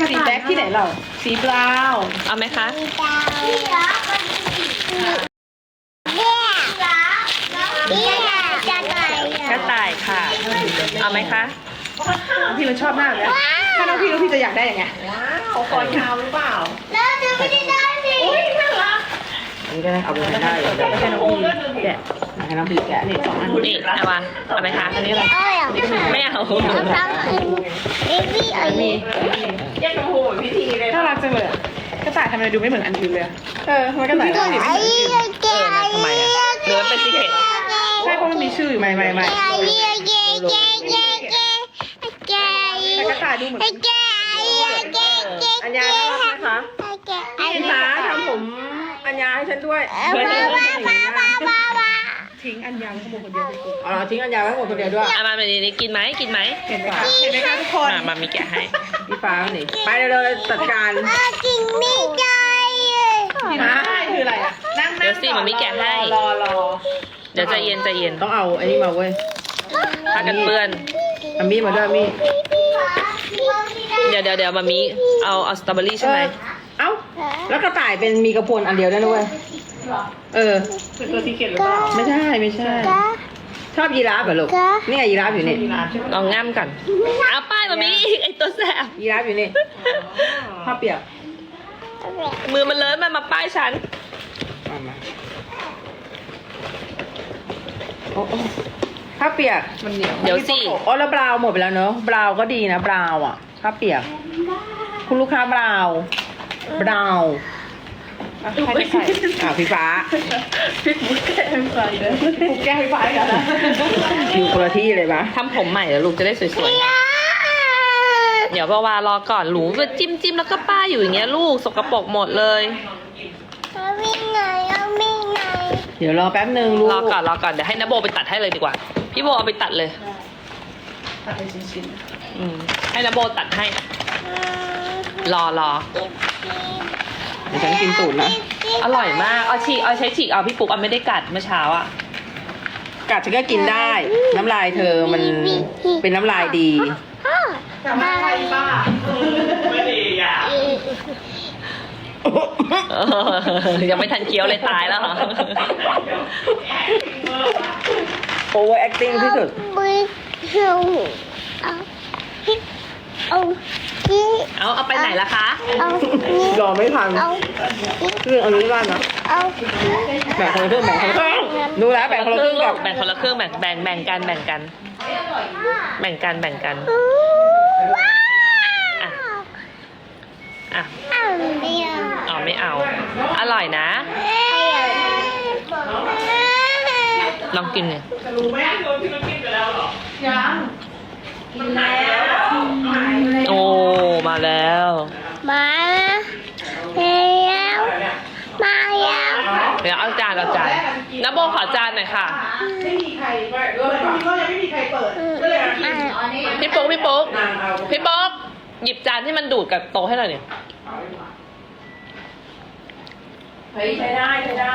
กระสีต่ายแจ็คที่ไหนเรา สีบราวน์เอาไหมคะมีดาวนี่เหรอเนี่ยเนี่ยจะไหนกระต่ายค่ะ เอาไหมคะน้องพี่มันชอบมากเลยนะถ้าน้องพี่น้องพี่จะอยากได้ยังไงเขาคอยาวหรือเปล่าแล้วจะไม่ได้ได้สิอันนี้ก็ได้เอาไปให้ได้เลยไม่ใช่น้องพี่แกะให้น้องพี่แกะนี่สองอันนี่เอามาเอาไหมคะอันนี้อะไรเอ้ยอ่ะไม่เอาเอาทำอันเบบี้อันนี้แยกกระพูเหมือนพิธีเลยน่ารักจังเลยอะกระต่ายทำไมดูไม่เหมือนอันอื่นเลยอะเออมันกระต่ายตัวไม่เหมือนอันอื่นแกเอนะทำไมอะหรือมันเป็น secret ใช่เพราะมันมีชื่ออยู่ไม่ไม่ไม่ไอ้แกแกแกแกแกแกแต่กระต่ายดูเหมือนไอ้แกไอ้แกแกอัญญาน่ารักไหมคะไอ้แกไอ้พี่ฟ้าทำผมอัญญาให้ฉันด้วยบ้าบ้าบ้าบ้าบ้าบ้า ทิ้งอันยาวขโมยคนเดียวไปกูเอาเราทิ้งอัญญาไว้หมดคนเดียวด้วยเอามาแบบนี้กินไหมกินไหมเห็นไหมคะเห็นไหมคะทุกคนมามามีแกะให้พี่ฟ้าหนิไปเร็วๆเลยจัดการเอาจริงไม่ได้ที่ไหนคืออะไรอะนั่งนั่งเดี๋ยวสิมันมีแกะให้ รอรอเดี๋ยวใจเย็นใจเย็นต้องเอาไอ้นี่มาเว้ยผ้ากันเปื้อนเอามีดมาด้วยมีดเดี๋ยวเดี๋ยวเดี๋ยวมามีเอาเอาสตรอเบอรี่ใช่ไหมเอ้าแล้วกระต่ายเป็นมีกระพวนอันเดียวได้ด้วย เออ เป็นตัวซีเกตหรือเปล่าไม่ใช่ไม่ใช่ ชอบยีราฟเหรอลูกนี่ไงยีราฟอยู่นี่มีร้านใช่ไหมลองง่ามก่อนเอาป้ายมามีอีกไอตัวแสบยีราฟอยู่นี่ผ้าเปียกมือมันเลอะมันมาป้ายฉันมามาโอ้โอ้ผ้าเปียกมันเหนียวเดี๋ยวสิอ๋อแล้วบราวน์หมดไปแล้วเนอะบราวน์ก็ดีนะบราวน์อะผ้าเปียก คุณลูกค้าบราวน์บราวน์ อะใครจะใส่อ่าพี่ฟ้าพี่ปุ๊กแก้ให้ใส่เลยปุ๊กแก้ให้ไฟกันนะอยู่คนละที่เลยปะทำผมใหม่แล้วลูกจะได้สวยๆ เดี๋ยวปาวารอก่อนหลูก็จิ้มจิ้มแล้วก็ป้ายอยู่อย่างเงี้ยลูกสกปรกหมดเลยเอาวิ่งไหนเอาวิ่งไหนเดี๋ยวรอแป๊บหนึ่งลูกรอก่อนรอก่อนเดี๋ยวให้นโบไปตัดให้เลยดีกว่า พี่โบเอาไปตัดเลยตัดเป็นชิ้นอืมให้นโบตัดให้ รอรอเดี๋ยวฉันกินตูดนะ อร่อยมาก เอาฉีก เอาใช้ฉีก เอาพี่ปุ๊กเอาไม่ได้กัดเมื่อเช้าอะกัดฉันก็กินได้ น้ำลายเธอมันเป็นน้ำลายดีพ่อๆแต่มาใครบ้าเออยังไม่ทันเคี้ยวเลยตายแล้วเหรอ over acting ที่สุดมือเหี่ยวเอาฮิเอา ฮิเอาเอาไปไหนล่ะคะ เอานี่รอไม่ทันเอาเครื่องอันนี้บ้านนะเอาแบ่งคนละครึ่งแบ่งคนละครึ่งดูแล้วแบ่งคนละครึ่งกับแบ่งคนละครึ่งแบ่งแบ่งแบ่งกันแบ่งกัน แบ่งกันแบ่งกันว้าอะอะเอาเดียวเอาไม่เอา อร่อยนะ ลองกินเลยยัง โอ้มาแล้วมาแล้วมาแล้วเดี๋ยวเอาจานเอาจานน้ำโบขอจานหน่อยค่ะไม่มีใครเออก็ยังไม่มีใครเปิดพี่ปุ๊กพี่ปุ๊กพี่ปุ๊กหยิบจานที่มันดูดกับโต๊ะให้หน่อยเนี่ยเฮ้ยใช้ได้ใช้ได้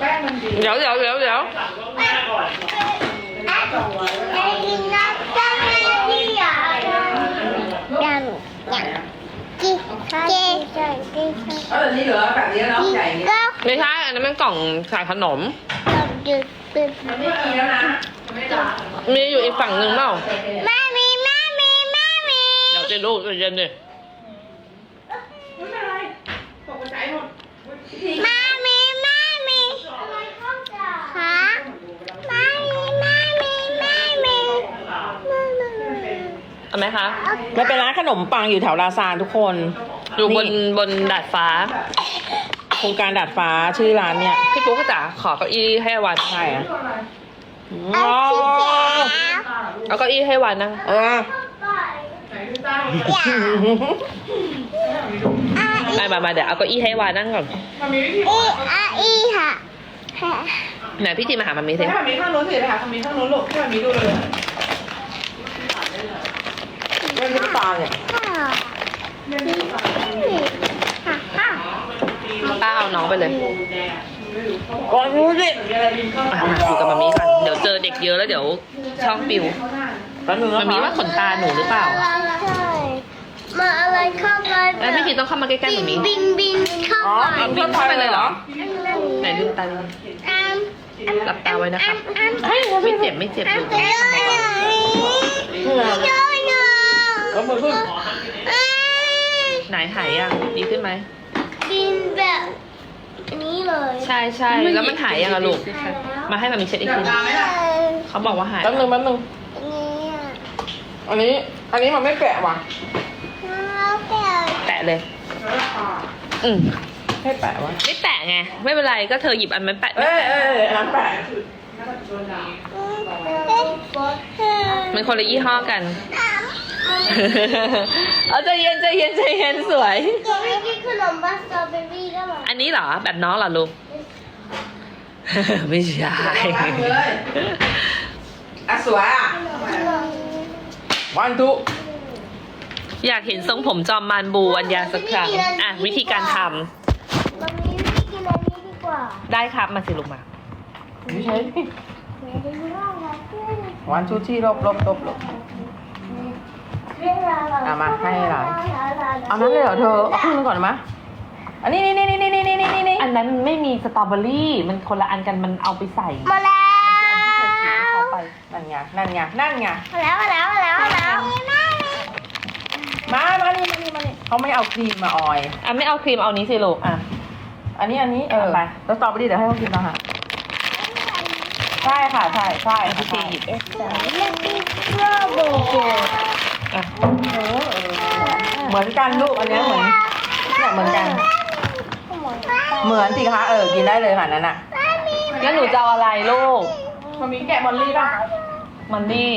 แป้งมันดีเดี๋ยวเดี๋ยวเดี๋ยวเดี๋ยว จะกินน้ำจังเลยอะยังยัง กินเจ๊เจ๊เออนี่เหลือแบบนี้แล้วใหญ่เนี่ยก็ไม่ใช่ อันนั้นมันกล่องขายขนมต้องหยุดเป็นมันไม่มีแล้วนะมีอยู่อีกฝั่งหนึ่งเปล่า แม่มีแม่มีแม่มีเดี๋ยวจะลูกใจเย็นดิไม่เป็นไรตกใจหมดแม่มีแม่มีฮะแม่มีแม่มีแม่มีแม่มี เอาไหมคะ ไมันเป็นร้านขนมปังอยู่แถวลาซานทุกคน อยู่บนบนดาดฟ้า โครงการดาดฟ้าชื่อร้านเนี่ยพี่ปุ๊กก็จ๋าขอเก้าอี้ให้วันใช่อะเอาที่แขนเอาเก้าอี้ให้วันนั่งเอออย่ามามามาเดี๋ยวเอาเก้าอี้ให้วานั่งก่อนมันมีวิธีอีอาอีค่ะค่ะไหนพี่จีมาหามามีสิถ้ามันมีข้างโน้นสิไปหาทางนี้ข้างโน้นลูกที่มันมีดูเลยไม่รู้ตาเนี่ยค่ะค่ะค่ะ ป้าเอาน้องไปเลยก่อนรู้สิอะมาอยู่กับมามีก่อนเดี๋ยวเจอเด็กเยอะแล้วเดี๋ยวช่องปิวแป๊บนึงนะมามีว่าขนตาหนูหรือเปล่าใช่มาอะไรเข้าไปเอ้ยพี่ทีต้องเข้ามาใกล้ๆหนูมีบินบินเข้าอ๋อไปบินเข้าไปเลยเหรอ ไหนลืมตาดูอ้ามหลับตาไว้นะครับอ้ามไม่เจ็บไม่เจ็บอ้าลูมกเดี๋ยวทำมาก่อนเดี๋ยวเดี๋ยวแล้วมือขึ้นไหนหายยังดีขึ้นไหมบิน แบบนี้เลยใช่ใช่แล้วมันหายยังอะลูกมาให้มามีเช็ดอีกทีเขาบอกว่าหายแป๊บนึงแป๊บนึงนี่อะอันนี้ อันนี้มันไม่แกะว่ะแล้วแต่แตะเลย อืมให้แปะวะไม่แตะไง ไม่เป็นไรก็เธอหยิบอันมันแปะเอ้ยเอ้ยอันนั้นแปะมันคนละยี่ห้อกัน เอาใจเย็นใจเย็นใจเย็นสวยตัวไม่กินขนมบัสสตรอเบอรี่ได้ไหมอั นนี้เหรอ แบบน้องเหรอลูก ไม่ใช่อะสวยอะวันทุอยากเห็นทรงผมจอมมานบูอัญญาสักครั้งอะวิธีการทมันมีวิธีกินอันนี้ดีกว่าำได้ครับมาสิลูกมาไม่ใช่ไหนดูว่าอะไรขึ้นวันทูที่ลบลบลบลบเอามาให้หลานเอานั้นเลยเหรอเธอเอาครึ่งนึงก่อนได้ไหม อันนี้นี่นี่นี่นี่นี่นี่นี่อันนั้นไม่มีสตรอเบอรี่มันคนละอันกันมันเอาไปใส่มาแล้วเข้าไปนั่นไงนั่นไงนั่นไงมาแล้วมาแล้วมาแล้วมาแล้วมามานี่มานี่มานี่เขาไม่เอาครีมมาออยอะไม่เอาครีมเอานี้สิลูกอะอันนี้อันนี้เออเอาไปแล้วสตรอเบอรี่เดี๋ยวให้เขากินนะฮะใช่ค่ะใช่ใช่พี่ทีหยิบเรียกพี่เพื่อโบโกอะเหมือนกันลูกอันเนี้ยเหมือนเนี่ยเหมือนกัน เหมื อนสิคะเออกินได้เลยค่ะนั่นน่ะแล้วหนูจะเอาอะไรลูก มันมีแกะบอลลี่ป่ะมันนี่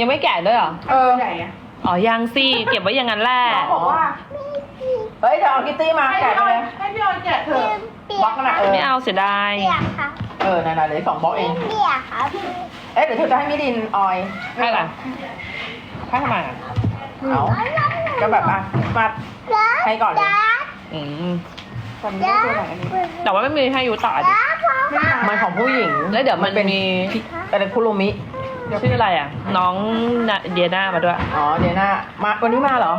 ยังไม่แกะด้วยเหรอ เออใหญ่อะอ๋อยังสิ เก็บไว้อย่างนั้นแหละบอกว่าเฮ้ยเดี๋ยวเอาคิตตี้มาให้แกะพี่ไปออเลยยให้พี่ออยแกะเถอะเปียบล็อกกนั่นน่ะเออไม่เอาเสียดาย เปียกค่ะเออนั่นน่ะเหลยสองบล็อกเอง เปียกค่ะเอ๊ะเดี๋ยวเธอจะให้มิดินออยให้อะไรให้ทำไมอะเอาก็แบบอะมาให้ก่อนเลยอืม แต่ไม่ได้ตัวไหนอันนี้แต่ว่าไม่มีให้ยูต่อดิมันของผู้หญิงแล้วเดี๋ยวมันเป็นมีอะไรคุโรมิชื่ออะไรอะ น้องนาเดียนามาด้วย อ๋อเดี๋ยวนะมาวันนี้มาเหรอ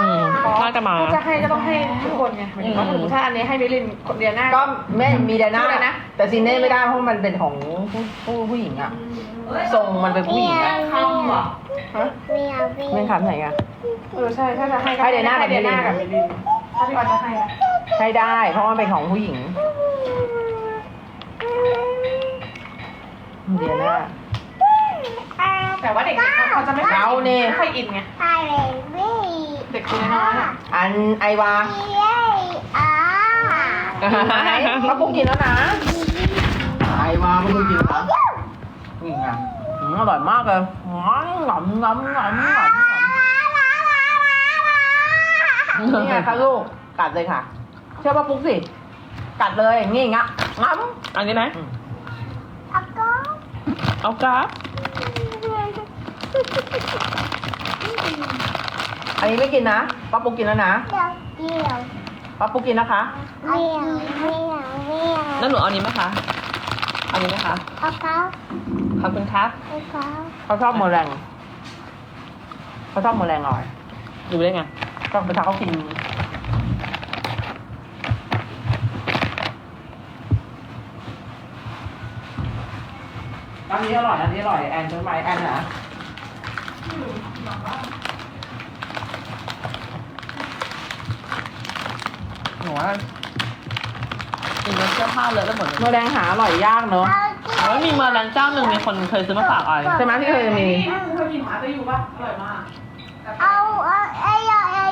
อืมน่าจะมาถ้าจะให้ก็ต้องให้ทุกคนไงหมายถึงว่าอืมถ้าอันนี้ให้มิลินคนเดียวหน้าก็แม่มีเดน่าชื่ออะไรนะแต่ซีเน่ไม่ได้เพราะมันเป็นของผู้ผู้ผู้หญิงอะทรงมันเป็นผู้หญิงอะคำอะฮะเมียเมียเม่นคำไหนอะเออใช่ถ้าจะให้ก็ให้เดียน่ากับให้เดียน่ามิลินกับมิลิน ถ้าพี่ออยจะให้นะให้ได้ เพราะมันเป็นของผู้หญิง เดียน่าแต่ว่าเด็กๆเขาจะไม่เราเนี่ยไม่ค่อยอินไง ไอเรนวี่เด็กตัวน้อยๆอะอันไอวาเย้อ่ากินไหมป้าปุ๊กกินแล้วนะ ไอวาไม่เคยกินเหรอนี่ไงอืมอร่อยมากเลยงอมงอมงอมงอมงอม นี่ไงคะลูก กัดเลยค่ะ เชื่อป้าปุ๊กสิ กัดเลยงี้งะงอมอันนี้ไหมอาก็เอากราฟอันนี้ไม่กินนะป้าปุ๊กกินแล้วนะเดี๋ยวเดี๋ยวป้าปุ๊กกินนะคะเมียวเมียวเมียวแล้วหนูเอานี้ไหมคะเอานี้ไหมคะอาก็ขอบคุณครับอาก็เขาชอบโมแรงเขาชอบโมแรงอร่อยดูได้ไง ชอบไปทาเขากินอันนี้อร่อยอันนี้อร่อยแอนซื้อไหมแอนเหรอหนูว่ามีเสื้อผ้าเลอะแล้วหมดเลยโมแรงหาอร่อยยากเนอะเอาแล้วมีเมอร์แรงเจ้าหนึ่งมีคนเคยซื้อมาฝากออยใช่ไหมที่เคยมี เคยกินหมาจะอยู่ป่ะอร่อยมาก เอาเอาไอ้ยาไอ้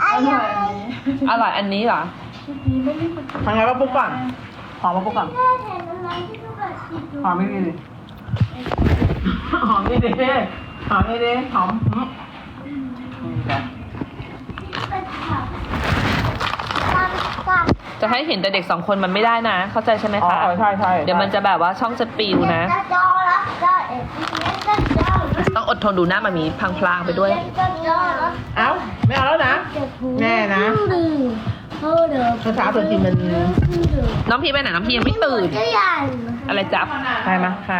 ไอ้ อร่ ยา อยอันนี้ อร่อยอันนี้เหรอทำไงป้าปุ๊กก่อนหอมป้าปุ๊กก่อนแม่เห็นอะไรที่เขาแบบติดอยู่หอมไม่ดีดิหอมไม่ดีหอมไม่ดีหอมอืมอืมจ้ะเป็นผักตามตามจะให้เห็นแต่เด็กสองคนมันไม่ได้นะ เข้าใจใช่ไหมอ๋อคะเออใช่ใช่เดี๋ยวมันจะแบบว่าช่องจะปิวนะจะจอรับจะเอ็ดจะจอรับ ต้องอดทนดูหน้ามามีพลางๆไปด้วยจะจอรับเอ้าไม่เอาแล้วนะแน่นะเช้าๆตัวจริงมันน้องพี่ไปไหนน้องพี่ยังไม่ตื่นก็ยันอะไรจับใครมาใคร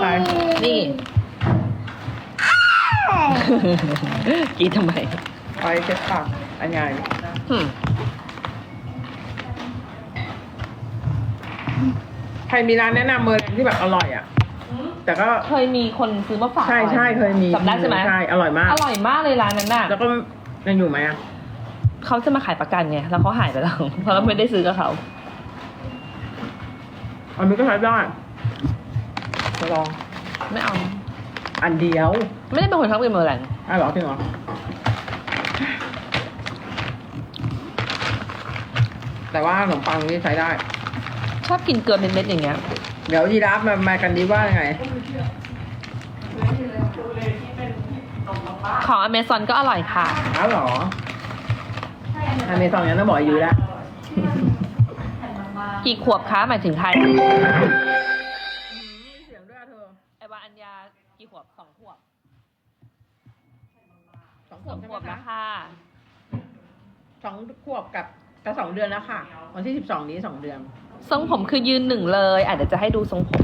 ใครนี่กินทำไมไปเช็ดปากอันใหญ่หึใครมีร้านแนะนำเมอร์แรงที่แบบอร่อยอะ แต่ก็เคยมีคนซื้อมาฝากใช่ใช่เคยมีจำได้ใช่ไหมใช่อร่อยมาก อร่อยมากเลยร้านนั้นน่ะแล้วก็ยังอยู่ไหมอะเขาจะมาขายประกันไงแล้วเขาหายไปแล้วเพราะเราไม่ได้ซื้อกับเขาอันนี้ก็ใช้ได้จะลองไม่เอา อันเดียว ไม่ได้เป็นคนชอบกินเมอร์แลนด์อ้าวเหรอจริงเหรอแต่ว่าขนมปังนี่ใช้ได้ ชอบกินเกลือเม็ดๆอย่างเงี้ย เดี๋ยวยีราฟมามากันดีว่ายังไง ของอเมซอนก็อร่อยค่ะ อ้าวเหรออเมซอนยังต้องบอกอายุแล้ว กี่ขวบคะหมายถึงใครเสียงด้วยเธอไอวาอัญญากี่ขวบสองขวบสองขสวอบงใช่ขไหมวบแล้คะวค่ะ สองขวบกับกับสองเดือนแล้วค่ะ วันที่สิบสองนี้สองเดือน ทรงผมคือยืนหนึ่งเลยอะเดี๋ยวจะให้ดูทรงผม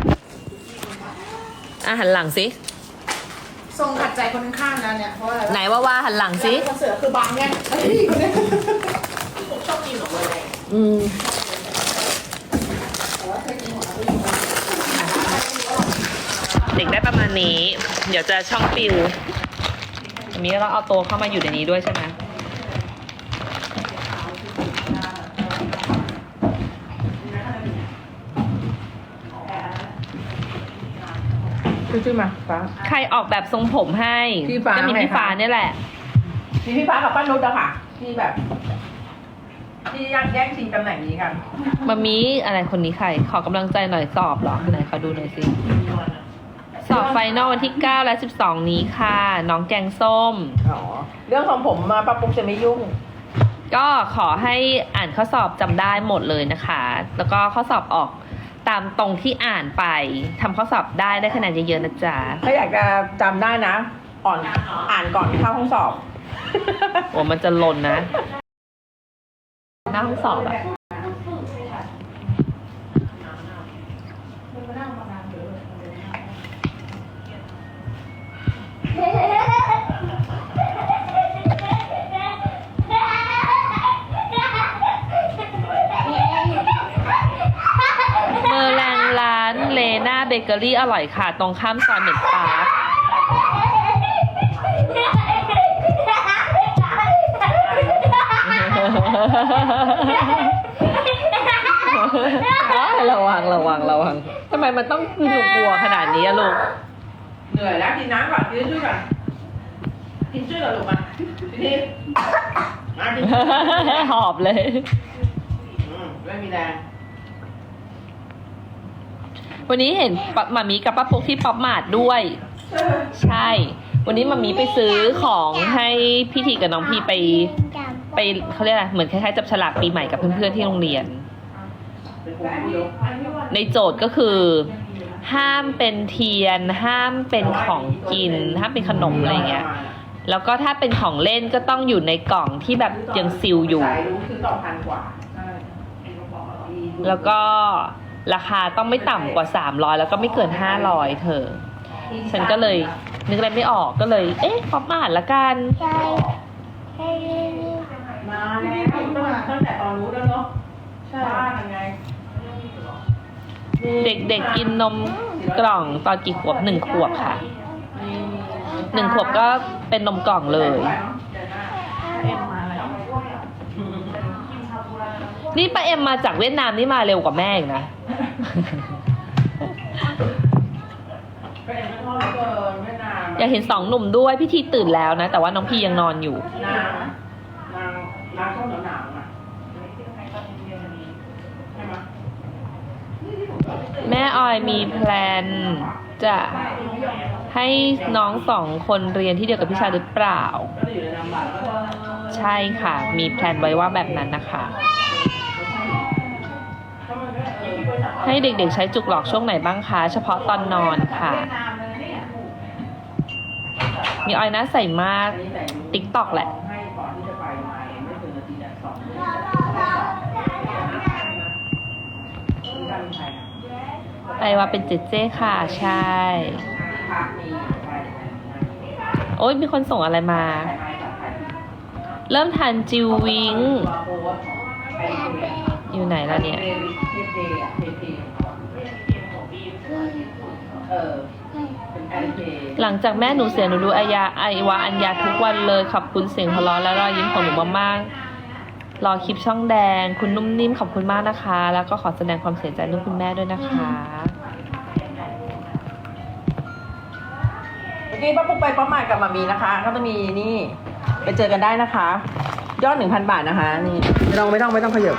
อะหันหลังสิทรงขัดใจคนข้างๆนะเนี่ยเพราะอะไรไหนว่าว่าหันหลังสิเสือคือบางไงไอ้นี่คนเนี้ยผมชอบกินหรอกเลยอืมเด็กได้ประมาณนี้ เดี๋ยวจะช่องฟิวอันนี้เราเอาตัวเข้ามาอยู่ในนี้ด้วยใช่ไหม ชื่อชื่อมาฟ้า ใครออกแบบทรงผมให้พี่ฟ้าก็มีไงพี่คะฟ้าเนี่ยแหละ มีพี่ฟ้ากับป้านุชอะค่ะ ที่แบบ ที่ย่างแย่งชิงตำแหน่งนี้กันมามีอะไรคนนี้ใคร ขอกำลังใจหน่อยสอบเหรอไหนขอดูหน่อยสิ สอบไฟนอลวันที่ 9 และ 12 นี้ค่ะ น้องแกงส้ม อ๋อเรื่องของผมมาป้าปุ๊กจะไม่ยุ่ง ก็ขอให้อ่านข้อสอบจำได้หมดเลยนะคะ แล้วก็ข้อสอบออก ตามตรงที่อ่านไปทำข้อสอบได้ได้คะแนนเยอะๆนะจ๊ะถ้าอยากจะจำได้นะ อ่อนอ่านก่อนเข้าห้องสอบ โอ้มันจะหล่นนะ หน้าห้องสอบอะ เมอร์แรงร้านเลน่าเบเกอรี่อร่อยค่ะ ตรงข้ามซอยเม็ดปาร์คระวังระวังระวังทำไมมันต้องกลัวขนาดนี้อะลูก เหนื่อยแล้วกินน้ำก่อนกินชื่อก่อนกินชื่อก่อนลูกมาพี่ทีมากินหอบเลยไม่มีแรง วันนี้เห็นปะหมามีกับป้าปุ๊กที่ป๊อปมาร์ทด้วย ใช่ วันนี้หมามีไปซื้อของให้พี่ทีกับน้องพี่ไป ไปเขาเรียกอะไรเหมือนคล้ายๆจับฉลากปีใหม่กับเพื่อนๆที่โรงเรียน ในโจทย์ก็คือ ห้ามเป็นเทียน ห้ามเป็นของกิน ห้ามเป็นขนมอะไรเงี้ย แล้วก็ถ้าเป็นของเล่นก็ต้องอยู่ในกล่องที่แบบยังซิลอยู่รู้คือสอพันกว่าแล้วก็ ราคาต้องไม่ต่ำกว่า 300 แล้วก็ไม่เกิน 500 เธอ ฉันก็เลยนึกอะไรไม่ออกก็เลย เอ๊ะป๊อปมาร์ทละกันมาแล้วตั้งแต่ตอนรู้แล้วเนาะใช่บ้านยังไง เด็กๆกินนมกล่องตอนกี่ขวบหนึ่งขวบค่ะหนึ่งขวบก็เป็นนมกล่องเลย นี่ป้าเอ็มมาจากเวียดนามนี่มาเร็วกว่าแม่อีกนะก็เอ็นก็ชอบเกินไม่นานอยากเห็นสองหนุ่มด้วยพี่ทีตื่นแล้วนะ แต่ว่าน้องพี่ยังนอนอยู่ นางนางนางชอบหนาวๆอะใช่ไหมแม่ออยมีแพลนจะให้น้องสองคนเรียนที่เดียวกับพี่ชายหรือเปล่า ก็เลยอยู่ในนามบัตรแล้วก็ ใช่ค่ะ มีแพลนไว้ว่าแบบนั้นนะคะ ให้เด็กๆ ใช้จุกหลอกช่วงไหนบ้างคะ เฉพาะตอนนอนค่ะ มีออยนะใส่มากติ๊กตอกแหละ ไปมาไม่เกินนาทีแต่สอว่าเป็นเจเจค่ะ ใช่โออ้ยมีคนส่งอะไรมา เริ่มทานจิววิง อยู่ไหนล้วเนี่ย หลังจากแม่หนูเสียหนูดูอายาไอวาอัญญาทุกวันเลยขอบคุณเสียงหัวเราะและรอยยิ้มของหนูมากๆรอคลิปช่องแดง คุณนุ่มนิ่มขอบคุณมากนะคะ แล้วก็ขอแสดงความเสียใจด้วยคุณแม่ด้วยนะคะเมื่อกี้ป้าปุ๊กไปป้าหมาดกับมามีนะคะ ก็จะมีนี่ ไปเจอกันได้นะคะ ยอดหนึ่งพันบาทนะคะ นี่ไม่ต้องไม่ต้องไม่ต้องขยับ